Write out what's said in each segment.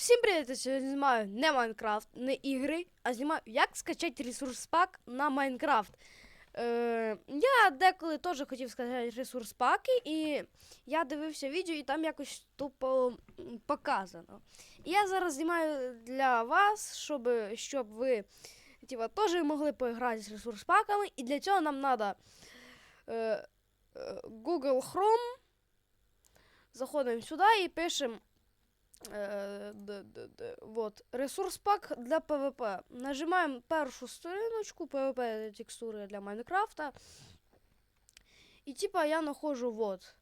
Всім привіт! Я сьогодні знімаю не Майнкрафт, не ігри, а знімаю, як скачати ресурс пак на Майнкрафт. Е, я деколи теж хотів скачати ресурс паки, і я дивився відео, і там якось тупо показано. І я зараз знімаю для вас, щоб, щоб ви типа, теж могли поіграти з ресурс паками, і для цього нам треба е, Google Chrome. Заходимо сюди і пишемо Е, Вот. Ресурс пак для ПВП. Нажимаємо першу сторіночку PvP текстури для Майнкрафта. І типа я нахожу вот.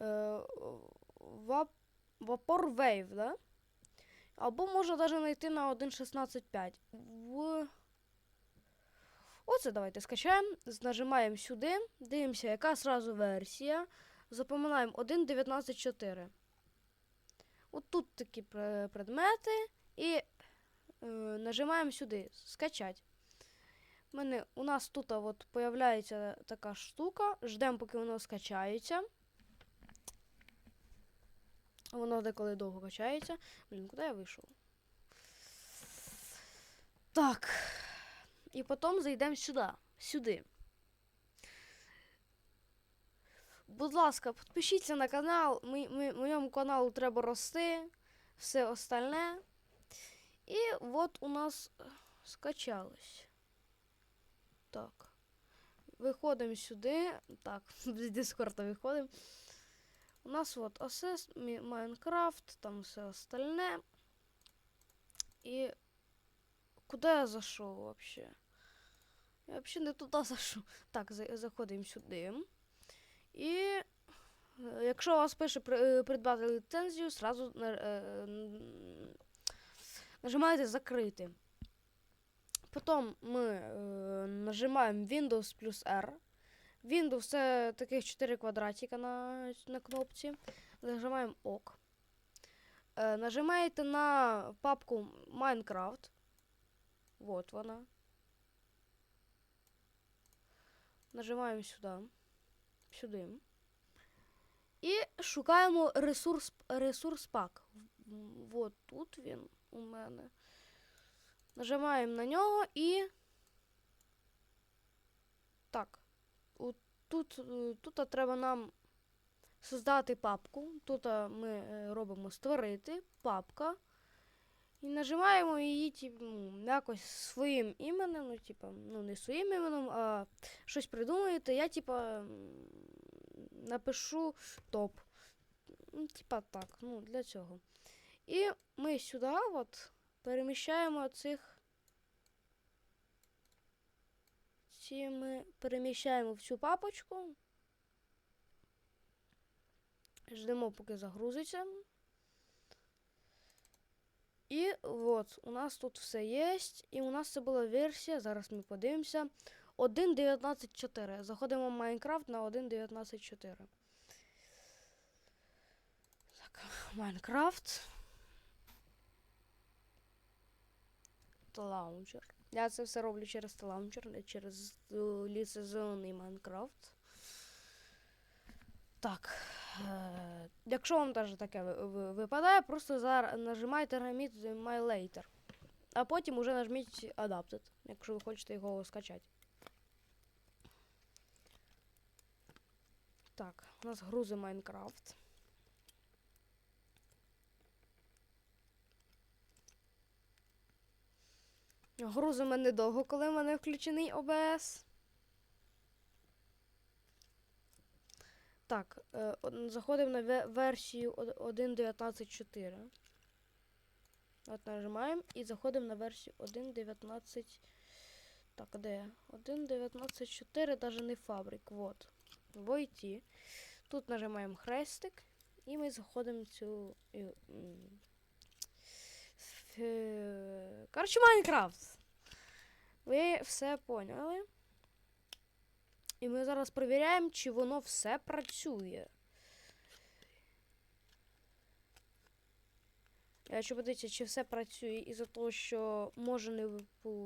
Е, вап, Vapor Wave, да? Або можна навіть знайти на 1.16.5. В... Оце давайте скачаємо. Нажимаємо сюди. Дивимося, яка зразу версія. Запоминаємо 1.19.4. От тут такі предмети. І е, нажимаємо сюди скачать. У, мене, у нас тут появляється така штука. Ждемо, поки воно скачається. Воно деколи довго качається. Блін, куди я вийшов? Так. І потім зайдемо сюди. Сюди. Будь ласка, підпишіться на канал. Ми, ми, моєму каналу треба рости. Все остальне. І от у нас е, скачалось. Так. Виходимо сюди. Так, з Дискорда виходимо. У нас от Мі- Майнкрафт, там все остальне. І куди я зайшов вообще? Я взагалі не туди зайшов. Так, заходимо сюди. І е, якщо у вас пише е, придбати ліцензію, сразу е, нажимаєте закрити. Потім ми нажимаємо Windows плюс R. Windows це таких 4 квадратика на, на кнопці. Нажимаємо ОК. Нажимаєте на папку Minecraft. Вот вона. Нажимаємо сюди сюди. І шукаємо ресурс, ресурс пак. Вот тут він у мене. Нажимаємо на нього і. Так. От тут, е, тут треба нам создати папку. Тут е, ми е, робимо створити папка. І нажимаємо її, типу, ну, якось своїм іменем, ну, типу, ну, не своїм іменем, а щось придумаєте, я, типа, м, напишу топ. Ну, Типа так, ну, для цього. І ми сюди от переміщаємо цих. Ці ми переміщаємо в цю папочку. Ждемо, поки загрузиться. І от, у нас тут все є. І у нас це була версія. Зараз ми подивимося. 1.19.4. Заходимо в Майнкрафт на 1.19.4. Так, Майнкрафт. Лаунчер. Я це все роблю через лаунчер, не через е, ліцензований Майнкрафт. Так. Е, якщо вам теж таке ви- ви- випадає, просто зараз нажимайте My Later. А потім уже нажміть Adapted, якщо ви хочете його скачати. Так, у нас грузи Майнкрафт. Грузимо недовго, коли в мене включений OBS. Так, е, заходимо на версію од- 1.19.4. От нажимаємо і заходимо на версію 1.19. Так, де? 1.19.4, навіть не фабрик. Вот. Войти. Тут нажимаємо хрестик. І ми заходимо в цю. в, е, Коротше, Майнкрафт. Ви все поняли. І ми зараз перевіряємо, чи воно все працює. Якщо подивитися, чи все працює із-за того, що може не,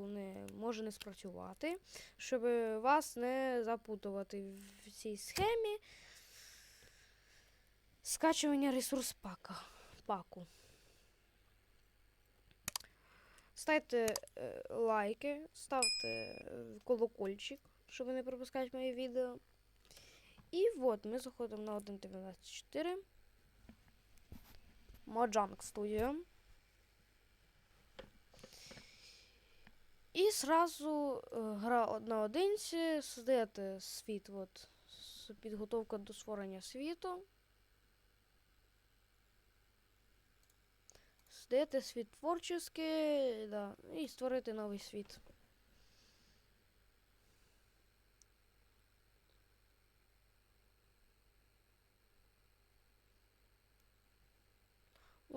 не, може не спрацювати, щоб вас не запутувати в цій схемі скачування ресурс пака, паку. ставте е, лайки, ставте е, колокольчик, щоб не пропускати мої відео. І от ми заходимо на 1.19.4. Mojang Studio. І зразу е, гра од- на одинці, создаєте світ, от, підготовка до створення світу. Создаєте світ творческий, да, і створити новий світ.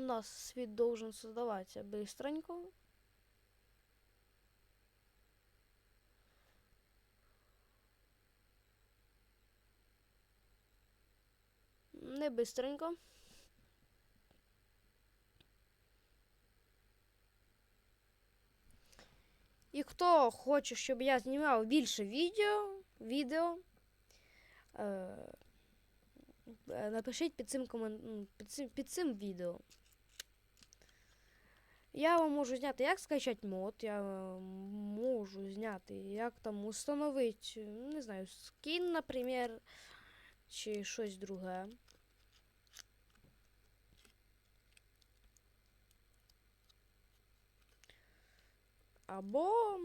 Нас світ должен создаваться быстренько. Не быстренько. І хто хоче, щоб я знімав більше відео, відео е, напишіть під цим, комен... під, цим, під цим відео. Я вам можу зняти, як скачати мод, я е, можу зняти, як там установити, не знаю, скін, наприклад, чи щось друге. Або,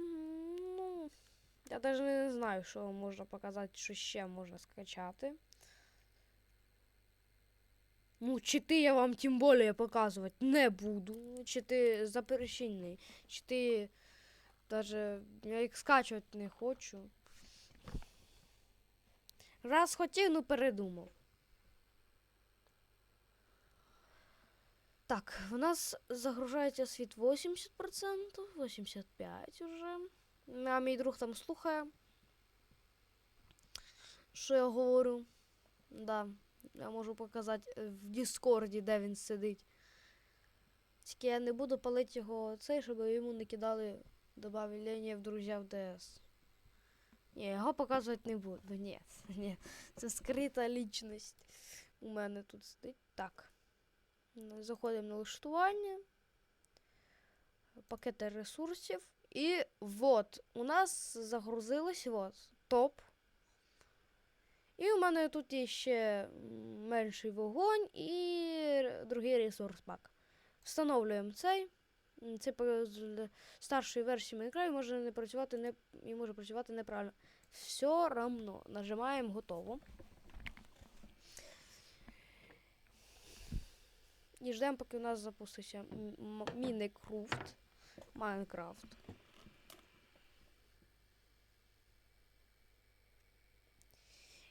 ну, я навіть не знаю, що можна показати, що ще можна скачати. Ну, чити я вам тим більше показувати не буду. Чити запрещені. Чити даже я їх скачувати не хочу. Раз хотів, ну передумав. Так, у нас загружається світ 80%, 85% уже. А мій друг там слухає. Що я говорю? Да. Я можу показати е, в Діскорді, де він сидить. Тільки я не буду палити його цей, щоб йому не кидали добавлення в друзі в ДС. Ні, його показувати не буду. Ні, ні. Це скрита лічність. У мене тут сидить. Так. Заходимо на налаштування. Пакети ресурсів. І от у нас загрузилось от, топ. І у мене тут є ще менший вогонь і другий ресурс пак. Встановлюємо цей. Це по- з старшої версії Minecraft може не працювати не і може працювати неправильно. Все равно. Нажимаємо готово. І ждемо, поки у нас запуститься м- м- Мінекрафт. Майнкрафт.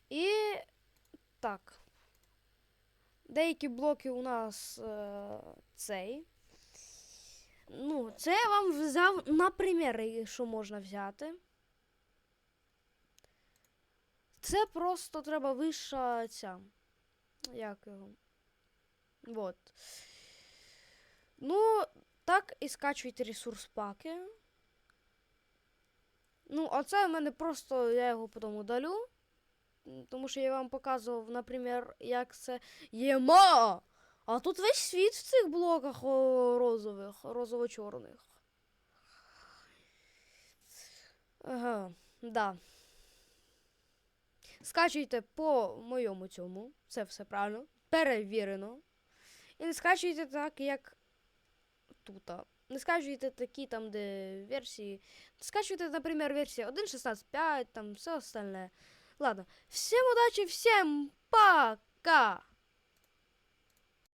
І так. Деякі блоки у нас е, цей. Ну, це я вам взяв на приміри, що можна взяти. Це просто треба вища ця. Як його? Вот. Ну, так і скачуйте ресурс паки. Ну, а це в мене просто я його потім удалю. Тому що я вам показував, наприклад, як це єма. А тут весь світ в цих блоках розових, розово-чорних. Ага, да. Скачуйте по моєму цьому. Це все правильно. Перевірено. І не скачуйте так, як тут. Не скачуйте такі там, де версії. Скачуйте, наприклад, версія 1.16.5, там все остальне. Ладно. Всем удачи, всем пока!